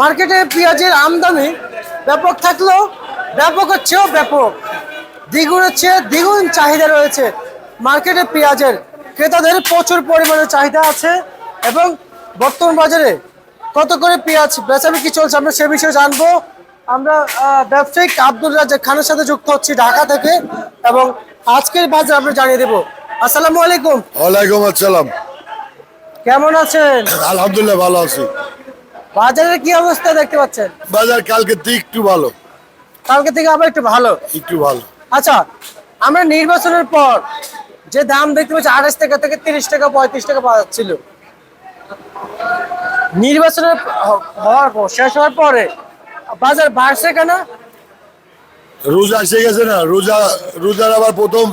মার্কেটে পেঁয়াজের আমদানি ব্যাপক থাকলেও ব্যাপক হচ্ছেও ব্যাপক। দ্বিগুণের চেয়ে দ্বিগুণ চাহিদা রয়েছে মার্কেটে পেঁয়াজের। ক্রেতাদের প্রচুর পরিমাণে চাহিদা আছে এবং বর্তমান বাজারে কত করে পেঁয়াজ বেচাবিক্রি চলছে আমরা সে বিষয়ে জানব। আমরা ব্যবসায়িক আব্দুল রাজ্জাক খানের সাথে যুক্ত হচ্ছি ঢাকা থেকে এবং আজকের বাজার আমরা জানিয়ে দেবো। আসসালামু আলাইকুম। ওয়ালাইকুম আসসালাম। কেমন আছেন? আলহামদুলিল্লাহ ভালো আছি। বাজারের কি অবস্থা দেখতে পাচ্ছেন? বাজার কালকে থেকে একটু ভালো। কালকে থেকে আবার একটু ভালো? একটু ভালো। আচ্ছা আমরা নির্বাচনের পর যে দাম দেখতে পাচ্ছি আঠাশ টাকা থেকে তিরিশ টাকা পঁয়ত্রিশ টাকা পাওয়া যাচ্ছিল। নির্বাচনের হওয়ার পর শেষ হওয়ার পরে বাজার বাড়ছে কেন? রোজা এসে গেছে না রোজা রোজার আবার প্রথম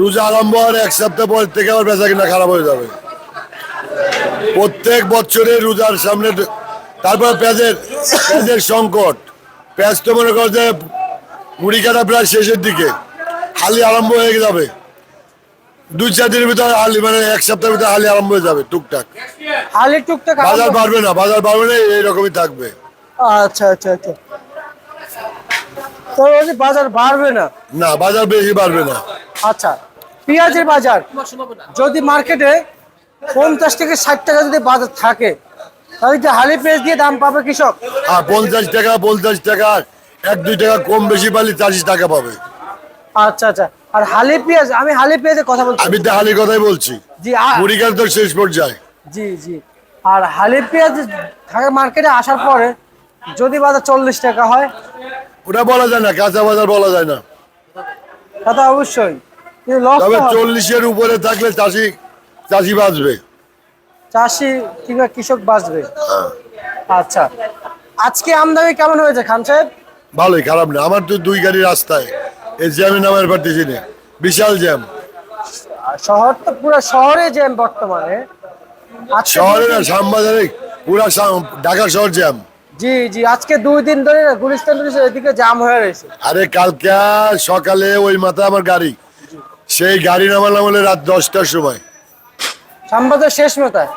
রোজা আরম্ভ হওয়ার এক সপ্তাহ পর থেকে আবার বেচা কিনা খারাপ হয়ে যাবে। প্রত্যেক বছরে রোজার সামনে তারপর পেঁয়াজের পেঁয়াজের সংকট। পেঁয়াজ তো মনে কর যে মুড়ি কাটা প্রায় শেষের দিকে। হালি আরম্ভ হয়ে যাবে। দুই চার দিনের ভিতরে হালি মানে এক সপ্তাহের ভিতরে হালি আরম্ভ হয়ে যাবে টুকটাক। হালি টুকটাক বাজার বাড়বে না বাজার বাড়বে না এইরকমই থাকবে। আচ্ছা আচ্ছা আচ্ছা। তো বলছি বাজার বাড়বে না? না বাজার বেশি বাড়বে না। আচ্ছা পেঁয়াজের বাজার যদি মার্কেটে পঞ্চাশ থেকে ষাট টাকা যদি বাজার থাকে কি হালি পেঁয়াজ দিয়ে দাম পাবে কৃষক? পঞ্চাশ টাকা পঞ্চাশ টাকা এক দুই টাকা কম বেশি পালি চাষি টাকা পাবে। আচ্ছা আচ্ছা। আর হালি পেঁয়াজ আমি হালি পেঁয়াজের কথা বলছি। আমি তো হালি কথাই বলছি। জি তো শেষ পর্যায়ে। জি জি। আর হালি পেঁয়াজ ঢাকা মার্কেটে আসার পরে যদি বাজার চল্লিশ টাকা হয় ওটা বলা যায় না কাঁচা বাজার বলা যায় না। তা অবশ্যই। তবে চল্লিশের উপরে থাকলে চাষি চাষি বাঁচবে। চাষি কিংবা কৃষক বাঁচবে। আচ্ছা আজকে আমদানি কেমন হয়েছে খান সাহেব? ভালোই খারাপ না। আমার তো দুই গাড়ি রাস্তায়। এই জ্যামে নামার পারতেছি না বিশাল জ্যাম। শহর তো পুরো শহরে জ্যাম বর্তমানে। শহরে না শ্যামবাজারে পুরা ঢাকা শহর জ্যাম। জি জি আজকে দুই দিন ধরে গুলিস্তান এদিকে জাম হয়ে রয়েছে। আরে কালকে সকালে ওই মাথায় আমার গাড়ি। সেই গাড়ি নামালাম হলে রাত দশটার সময়। শ্যামবাজার শেষ মেতায়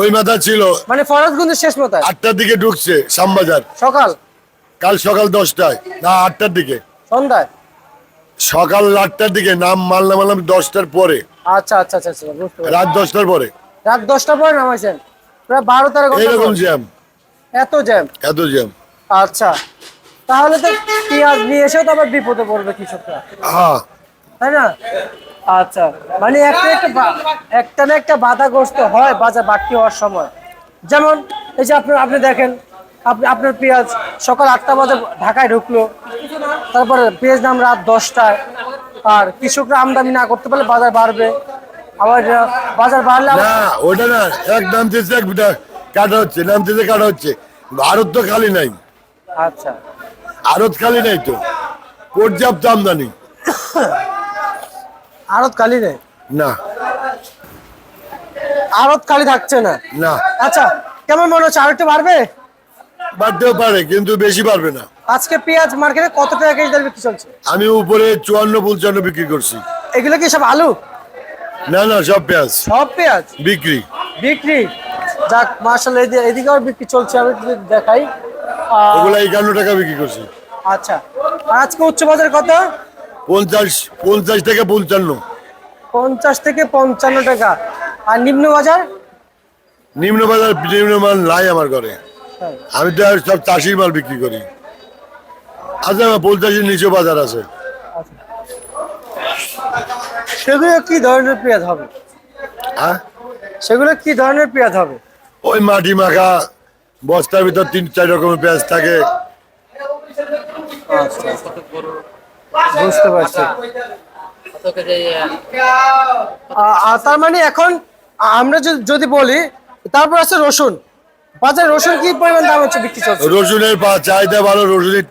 ওই মাথা ছিল। মানে ফরাজগঞ্জের শেষ মেতায় আটটার দিকে ঢুকছে শ্যামবাজার। সকাল? কাল সকাল দশটায়। না আটটার দিকে। সন্ধ্যায়? সকাল আটটার দিকে নাম মাল নামালাম দশটার পরে। আচ্ছা আচ্ছা আচ্ছা আচ্ছা বুঝতে পারছি। রাত দশটার পরে। রাত দশটার পরে নামাইছেন? প্রায় বারো তেরো ঘণ্টা এইরকম পর। জ্যাম এত জ্যাম এত জ্যাম আচ্ছা। তাহলে তো পেঁয়াজ নিয়ে এসেও তো আবার বিপদে পড়বে কৃষকরা। হ্যাঁ। তাই না? আচ্ছা মানে একটা একটা একটা না একটা বাধাগ্রস্ত হয় বাজার বাড়তি হওয়ার সময়। যেমন এই যে আপনি আপনি দেখেন আপনি আপনার পেঁয়াজ সকাল আটটা বাজে ঢাকায় ঢুকলো তারপরে পেঁয়াজ দাম রাত দশটায় আর কৃষকরা আমদানি না করতে পারলে বাজার বাড়বে। আবার বাজার বাড়লে না ওটা না এক নামতেছে এক বিটা- কাটা হচ্ছে নামতেছে কাটা হচ্ছে। আড়ত তো খালি নাই। আচ্ছা। আড়ত খালি নাই তো। পর্যাপ্ত আমদানি। আড়ত খালি নেই? না। আড়ত খালি থাকছে না? না। আচ্ছা কেমন মনে হচ্ছে? আর একটু বাড়বে? বাড়তেও পারে কিন্তু বেশি পারবে না। আজকে পেঁয়াজ মার্কেটে কত টাকা কেজি দর বিক্রি চলছে? আমি উপরে চুয়ান্ন পঞ্চান্ন বিক্রি করছি। এগুলো কি সব আলু? না না সব পেঁয়াজ। সব পেঁয়াজ? বিক্রি। বিক্রি? যাক মার্শাল এদিকেও বিক্রি চলছে আমি দেখাই। ওগুলা একান্ন টাকা বিক্রি করছি। আচ্ছা আজকে উচ্চ বাজার কত? পঞ্চাশ পঞ্চাশ থেকে পঞ্চান্ন। পঞ্চাশ থেকে পঞ্চান্ন টাকা। আর নিম্ন বাজার? নিম্ন বাজার নিম্ন মাল নাই আমার ঘরে। হ্যাঁ। আমি তো সব চাষির মাল বিক্রি করি। আচ্ছা আমার পঞ্চাশের নিচে বাজার আছে। সেগুলো কি ধরনের পেঁয়াজ হবে? হ্যাঁ? সেগুলো কি ধরনের পেঁয়াজ হবে? ওই মাটি মাখা বস্তার ভিতর তিন চার রকমের পেঁয়াজ থাকে। বুঝতে পারছি। আ- আ- তার মানে এখন আমরা যদি- বলি তারপর আছে রসুন। বাজারে রসুন কি পরিমাণ দাম হচ্ছে বিক্রি চলছে? রসুনের চাহিদা ভালো রসুনের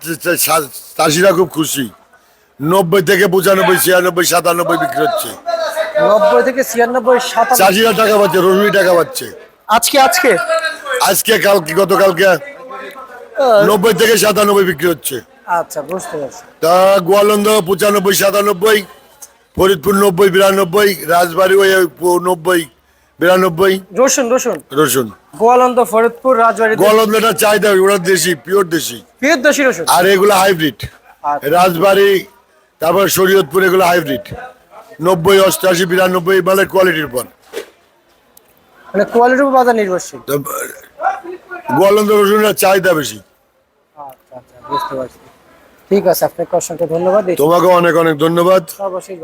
চাষিরা খুব খুশি। নব্বই থেকে পঁচানব্বই ছিয়ানব্বই সাতানব্বই বিক্রি হচ্ছে। নব্বই থেকে ছিয়ানব্বই চাষিরা টাকা পাচ্ছে রসুনি টাকা পাচ্ছে। আজকে আজকে? আজকে কালকে গতকালকে নব্বই থেকে সাতানব্বই বিক্রি হচ্ছে। আচ্ছা বুঝতে পারছি। তা গোয়ালন্দ পঁচানব্বই সাতানব্বই ফরিদপুর নব্বই বিরানব্বই রাজবাড়ি ওই নব্বই বিরানব্বই। রসুন রসুন। রসুন। গোয়ালন্দ ফরিদপুর রাজবাড়ি গোয়ালন্দাটা চাহিদা ওরা দেশি পিওর দেশি। ফিরত দেশি রসুন? আর এগুলো হাইব্রিড। আচ্ছা। রাজবাড়ি তারপর শরীয়তপুর এগুলো হাইব্রিড। নব্বই অষ্টআশি বিরানব্বই মালের কোয়ালিটির উপর। মানে কোয়ালিটির উপর বাজার নির্ভরশীল। গোয়ালন্দ রসুনের চাহিদা বেশি। আচ্ছা আচ্ছা বুঝতে পারছি। ঠিক আছে আপনাকে অসংখ্য ধন্যবাদ। তোমাকে অনেক অনেক ধন্যবাদ। অবশ্যই